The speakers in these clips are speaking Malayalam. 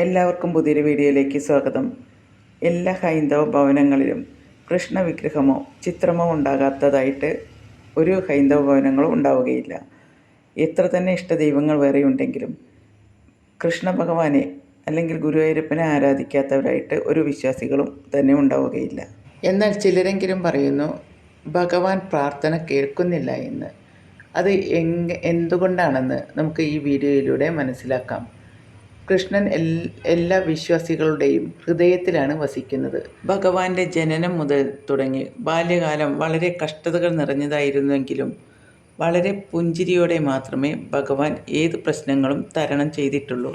എല്ലാവർക്കും പുതിയൊരു വീഡിയോയിലേക്ക് സ്വാഗതം. എല്ലാ ഹൈന്ദവ ഭവനങ്ങളിലും കൃഷ്ണ വിഗ്രഹമോ ചിത്രമോ ഉണ്ടാകാത്തതായിട്ട് ഒരു ഹൈന്ദവ ഭവനങ്ങളും ഉണ്ടാവുകയില്ല. എത്ര തന്നെ ഇഷ്ട ദൈവങ്ങൾ വേറെ ഉണ്ടെങ്കിലും കൃഷ്ണ ഭഗവാനെ അല്ലെങ്കിൽ ഗുരുവായൂരപ്പനെ ആരാധിക്കാത്തവരായിട്ട് ഒരു വിശ്വാസികളും തന്നെ ഉണ്ടാവുകയില്ല. എന്നാൽ ചിലരെങ്കിലും പറയുന്നു ഭഗവാൻ പ്രാർത്ഥന കേൾക്കുന്നില്ല എന്ന്. അത് എന്തുകൊണ്ടാണെന്ന് നമുക്ക് ഈ വീഡിയോയിലൂടെ മനസ്സിലാക്കാം. കൃഷ്ണൻ എല്ലാ വിശ്വാസികളുടെയും ഹൃദയത്തിലാണ് വസിക്കുന്നത്. ഭഗവാന്റെ ജനനം മുതൽ തുടങ്ങി ബാല്യകാലം വളരെ കഷ്ടതകൾ നിറഞ്ഞതായിരുന്നുവെങ്കിലും വളരെ പുഞ്ചിരിയോടെ മാത്രമേ ഭഗവാൻ ഏത് പ്രശ്നങ്ങളും തരണം ചെയ്തിട്ടുള്ളൂ.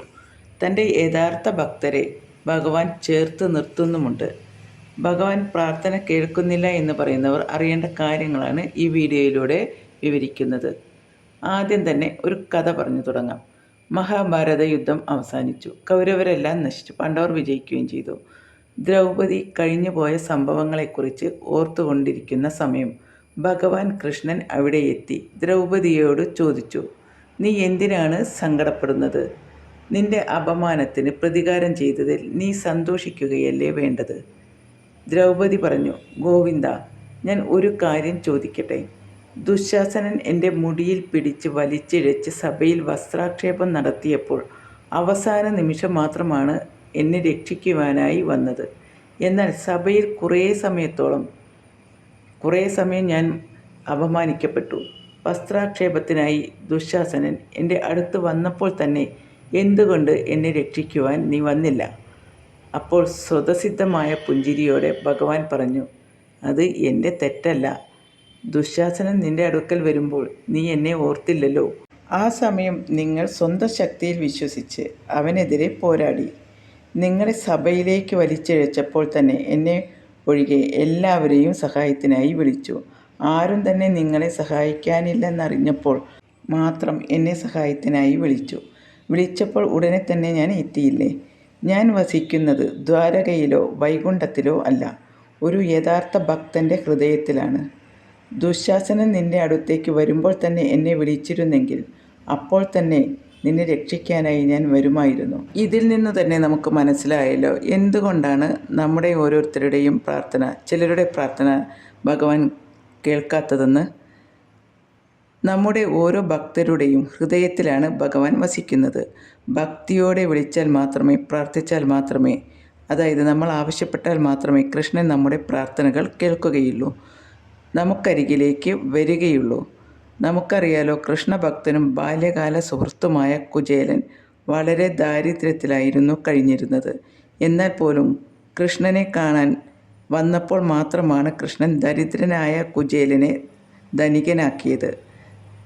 തന്റെ യഥാർത്ഥ ഭക്തരെ ഭഗവാൻ ചേർത്ത് നിർത്തുന്നുമുണ്ട്. ഭഗവാൻ പ്രാർത്ഥന കേൾക്കുന്നില്ല എന്ന് പറയുന്നവർ അറിയേണ്ട കാര്യങ്ങളാണ് ഈ വീഡിയോയിലൂടെ വിവരിക്കുന്നത്. ആദ്യം തന്നെ ഒരു കഥ പറഞ്ഞു തുടങ്ങാം. മഹാഭാരത യുദ്ധം അവസാനിച്ചു. കൗരവരെല്ലാം നശിച്ചു. പാണ്ഡവർ വിജയിക്കുകയും ചെയ്തു. ദ്രൗപദി കഴിഞ്ഞുപോയ സംഭവങ്ങളെക്കുറിച്ച് ഓർത്തുകൊണ്ടിരിക്കുന്ന സമയം ഭഗവാൻ കൃഷ്ണൻ അവിടെ എത്തി. ദ്രൗപദിയോട് ചോദിച്ചു നീ എന്തിനാണ് സങ്കടപ്പെടുന്നത്? നിന്റെ അപമാനത്തിന് പ്രതികാരം ചെയ്തതിൽ നീ സന്തോഷിക്കുകയല്ലേ വേണ്ടത്? ദ്രൗപദി പറഞ്ഞു ഗോവിന്ദ ഞാൻ ഒരു കാര്യം ചോദിക്കട്ടെ? ദുശാസനൻ എന്റെ മുടിയിൽ പിടിച്ച് വലിച്ചിഴച്ച് സഭയിൽ വസ്ത്രാക്ഷേപം നടത്തിയപ്പോൾ അവസാന നിമിഷം മാത്രമാണ് എന്നെ രക്ഷിക്കുവാനായി വന്നത്. എന്നാൽ സഭയിൽ കുറേ സമയത്തോളം കുറേ സമയം ഞാൻ അപമാനിക്കപ്പെട്ടു. വസ്ത്രാക്ഷേപത്തിനായി ദുശാസനൻ എന്റെ അടുത്ത് വന്നപ്പോൾ തന്നെ എന്തുകൊണ്ട് എന്നെ രക്ഷിക്കുവാൻ നീ വന്നില്ല? അപ്പോൾ സ്വതസിദ്ധമായ പുഞ്ചിരിയോടെ ഭഗവാൻ പറഞ്ഞു അത് എന്റെ തെറ്റല്ല. ദുശാസനൻ നിന്റെ അടുക്കൽ വരുമ്പോൾ നീ എന്നെ ഓർത്തില്ലല്ലോ. ആ സമയം നിങ്ങൾ സ്വന്തം ശക്തിയിൽ വിശ്വസിച്ച് അവനെതിരെ പോരാടി. നിങ്ങളെ സഭയിലേക്ക് വലിച്ചിഴച്ചപ്പോൾ തന്നെ എന്നെ ഒഴികെ എല്ലാവരെയും സഹായത്തിനായി വിളിച്ചു. ആരും തന്നെ നിങ്ങളെ സഹായിക്കാനില്ലെന്നറിഞ്ഞപ്പോൾ മാത്രം എന്നെ സഹായത്തിനായി വിളിച്ചു. വിളിച്ചപ്പോൾ ഉടനെ തന്നെ ഞാൻ എത്തിയില്ലേ? ഞാൻ വസിക്കുന്നത് ദ്വാരകയിലോ വൈകുണ്ഠത്തിലോ അല്ല ഒരു യഥാർത്ഥ ഭക്തന്റെ ഹൃദയത്തിലാണ്. ദുശാസനൻ നിന്റെ അടുത്തേക്ക് വരുമ്പോൾ തന്നെ എന്നെ വിളിച്ചിരുന്നെങ്കിൽ അപ്പോൾ തന്നെ നിന്നെ രക്ഷിക്കാനായി ഞാൻ വരുമായിരുന്നു. ഇതിൽ നിന്ന് തന്നെ നമുക്ക് മനസ്സിലായല്ലോ എന്തുകൊണ്ടാണ് നമ്മുടെ ഓരോരുത്തരുടെയും പ്രാർത്ഥന ചിലരുടെ പ്രാർത്ഥന ഭഗവാൻ കേൾക്കാത്തതെന്ന്. നമ്മുടെ ഓരോ ഭക്തരുടെയും ഹൃദയത്തിലാണ് ഭഗവാൻ വസിക്കുന്നത്. ഭക്തിയോടെ വിളിച്ചാൽ മാത്രമേ പ്രാർത്ഥിച്ചാൽ മാത്രമേ അതായത് നമ്മൾ ആവശ്യപ്പെട്ടാൽ മാത്രമേ കൃഷ്ണൻ നമ്മുടെ പ്രാർത്ഥനകൾ കേൾക്കുകയുള്ളൂ. നമുക്കരികിലേക്ക് വരികയുള്ളൂ. നമുക്കറിയാലോ കൃഷ്ണഭക്തനും ബാല്യകാല സുഹൃത്തുമായ കുചേലൻ വളരെ ദാരിദ്ര്യത്തിലായിരുന്നു കഴിഞ്ഞിരുന്നത്. എന്നാൽ പോലും കൃഷ്ണനെ കാണാൻ വന്നപ്പോൾ മാത്രമാണ് കൃഷ്ണൻ ദരിദ്രനായ കുചേലനെ ധനികനാക്കിയത്.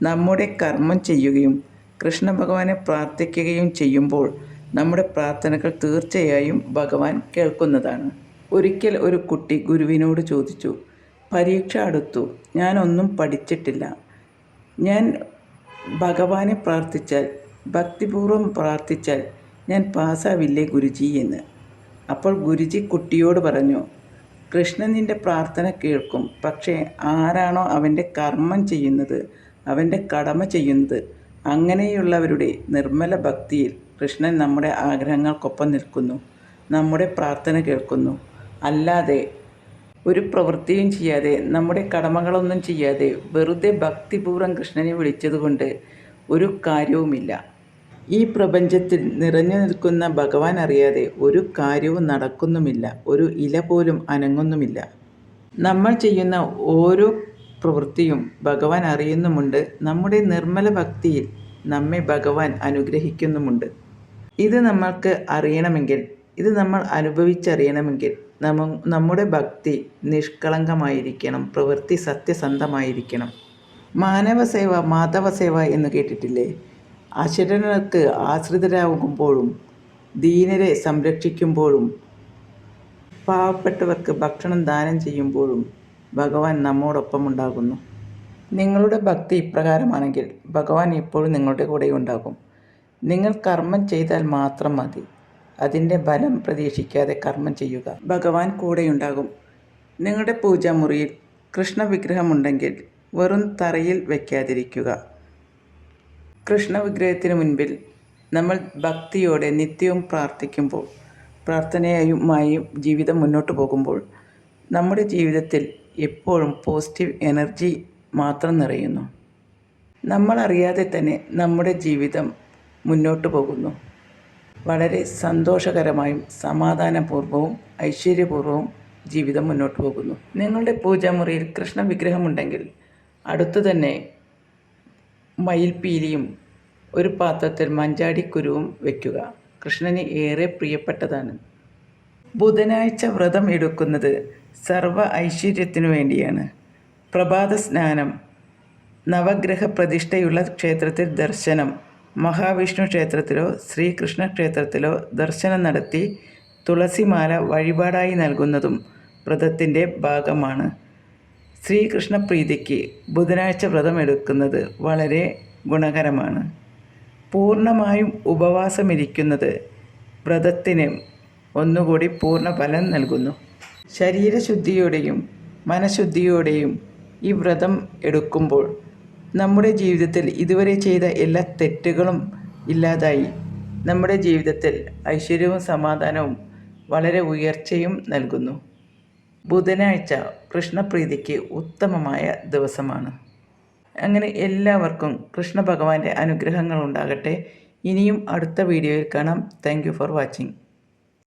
നമ്മുടെ കർമ്മം ചെയ്യുകയും കൃഷ്ണ ഭഗവാനെ പ്രാർത്ഥിക്കുകയും ചെയ്യുമ്പോൾ നമ്മുടെ പ്രാർത്ഥനകൾ തീർച്ചയായും ഭഗവാൻ കേൾക്കുന്നതാണ്. ഒരിക്കൽ ഒരു കുട്ടി ഗുരുവിനോട് ചോദിച്ചു പരീക്ഷ അടുത്തു. ഞാനൊന്നും പഠിച്ചിട്ടില്ല. ഞാൻ ഭഗവാനെ പ്രാർത്ഥിച്ചാൽ ഭക്തിപൂർവം പ്രാർത്ഥിച്ചാൽ ഞാൻ പാസ്സാവില്ലേ ഗുരുജി എന്ന്. അപ്പോൾ ഗുരുജി കുട്ടിയോട് പറഞ്ഞു കൃഷ്ണൻ നിന്റെ പ്രാർത്ഥന കേൾക്കും. പക്ഷേ ആരാണോ അവന്റെ കർമ്മം ചെയ്യുന്നത് അവന്റെ കടമ ചെയ്യുന്നത് അങ്ങനെയുള്ളവരുടെ നിർമ്മല ഭക്തിയിൽ കൃഷ്ണൻ നമ്മുടെ ആഗ്രഹങ്ങൾക്കൊപ്പം നിൽക്കുന്നു നമ്മുടെ പ്രാർത്ഥന കേൾക്കുന്നു. അല്ലാതെ ഒരു പ്രവൃത്തിയും ചെയ്യാതെ നമ്മുടെ കടമകളൊന്നും ചെയ്യാതെ വെറുതെ ഭക്തിപൂർവം കൃഷ്ണനെ വിളിച്ചതുകൊണ്ട് ഒരു കാര്യവുമില്ല. ഈ പ്രപഞ്ചത്തിൽ നിറഞ്ഞു നിൽക്കുന്ന ഭഗവാൻ അറിയാതെ ഒരു കാര്യവും നടക്കുന്നുമില്ല ഒരു ഇല പോലും അനങ്ങുന്നുമില്ല. നമ്മൾ ചെയ്യുന്ന ഓരോ പ്രവൃത്തിയും ഭഗവാൻ അറിയുന്നുമുണ്ട് നമ്മുടെ നിർമ്മല ഭക്തിയിൽ നമ്മെ ഭഗവാൻ അനുഗ്രഹിക്കുന്നുമുണ്ട്. ഇത് നമ്മൾക്ക് അറിയണമെങ്കിൽ ഇത് നമ്മൾ അനുഭവിച്ചറിയണമെങ്കിൽ നമ്മ നമ്മുടെ ഭക്തി നിഷ്കളങ്കമായിരിക്കണം പ്രവൃത്തി സത്യസന്ധമായിരിക്കണം. മാനവ സേവ മാധവ സേവ എന്ന് കേട്ടിട്ടില്ലേ? അശരണർക്ക് ആശ്രിതരാകുമ്പോഴും ദീനരെ സംരക്ഷിക്കുമ്പോഴും പാവപ്പെട്ടവർക്ക് ഭക്ഷണം ദാനം ചെയ്യുമ്പോഴും ഭഗവാൻ നമ്മോടൊപ്പം ഉണ്ടാകുന്നു നിങ്ങളുടെ ഭക്തി ഇപ്രകാരമാണെങ്കിൽ ഭഗവാൻ എപ്പോഴും നിങ്ങളുടെ കൂടെ ഉണ്ടാകും നിങ്ങൾ കർമ്മം ചെയ്താൽ മാത്രം മതി. അതിന്റെ ഫലം പ്രതീക്ഷിക്കാതെ കർമ്മം ചെയ്യുക. ഭഗവാൻ കൂടെയുണ്ടാകും. നിങ്ങളുടെ പൂജാമുറിയിൽ കൃഷ്ണ വിഗ്രഹമുണ്ടെങ്കിൽ വെറും തറയിൽ വയ്ക്കാതിരിക്കുക കൃഷ്ണ വിഗ്രഹത്തിന് മുൻപിൽ നമ്മൾ ഭക്തിയോടെ നിത്യവും പ്രാർത്ഥിക്കുമ്പോൾ പ്രാർത്ഥനയുമായും ജീവിതം മുന്നോട്ട് പോകുമ്പോൾ നമ്മുടെ ജീവിതത്തിൽ എപ്പോഴും പോസിറ്റീവ് എനർജി മാത്രം നിറയുന്നു. നമ്മളറിയാതെ തന്നെ നമ്മുടെ ജീവിതം മുന്നോട്ട് പോകുന്നു. വളരെ സന്തോഷകരമായും സമാധാനപൂർവവും ഐശ്വര്യപൂർവവും ജീവിതം മുന്നോട്ട് പോകുന്നു. നിങ്ങളുടെ പൂജാമുറിയിൽ കൃഷ്ണ വിഗ്രഹമുണ്ടെങ്കിൽ അടുത്തു തന്നെ മയിൽപ്പീലിയും ഒരു പാത്രത്തിൽ മഞ്ചാടിക്കുരുവും വയ്ക്കുക കൃഷ്ണന് ഏറെ പ്രിയപ്പെട്ടതാണ്. ബുധനാഴ്ച വ്രതം എടുക്കുന്നത് സർവ ഐശ്വര്യത്തിനു വേണ്ടിയാണ്. പ്രഭാത സ്നാനം നവഗ്രഹ പ്രതിഷ്ഠയുള്ള ക്ഷേത്രത്തിൽ ദർശനം മഹാവിഷ്ണു ക്ഷേത്രത്തിലോ ശ്രീകൃഷ്ണ ക്ഷേത്രത്തിലോ ദർശനം നടത്തി തുളസിമാല വഴിപാടായി നൽകുന്നതും വ്രതത്തിന്റെ ഭാഗമാണ്. ശ്രീകൃഷ്ണ പ്രീതിക്ക് ബുധനാഴ്ച വ്രതം എടുക്കുന്നത് വളരെ ഗുണകരമാണ്. പൂർണമായും ഉപവാസമിരിക്കുന്നത് വ്രതത്തിന് ഒന്നുകൂടി പൂർണ ഫലം നൽകുന്നു. ശരീരശുദ്ധിയോടെയും മനഃശുദ്ധിയോടെയും ഈ വ്രതം എടുക്കുമ്പോൾ നമ്മുടെ ജീവിതത്തിൽ ഇതുവരെ ചെയ്ത എല്ലാ തെറ്റുകളും ഇല്ലാതായി. നമ്മുടെ ജീവിതത്തിൽ ഐശ്വര്യവും സമാധാനവും വളരെ ഉയർച്ചയും നൽകുന്നു. ബുധനാഴ്ച കൃഷ്ണപ്രീതിക്ക് ഉത്തമമായ ദിവസമാണ്. അങ്ങനെ എല്ലാവർക്കും കൃഷ്ണ ഭഗവാന്റെ അനുഗ്രഹങ്ങൾ ഉണ്ടാകട്ടെ ഇനിയും അടുത്ത വീഡിയോയിൽ കാണാം. Thank for watching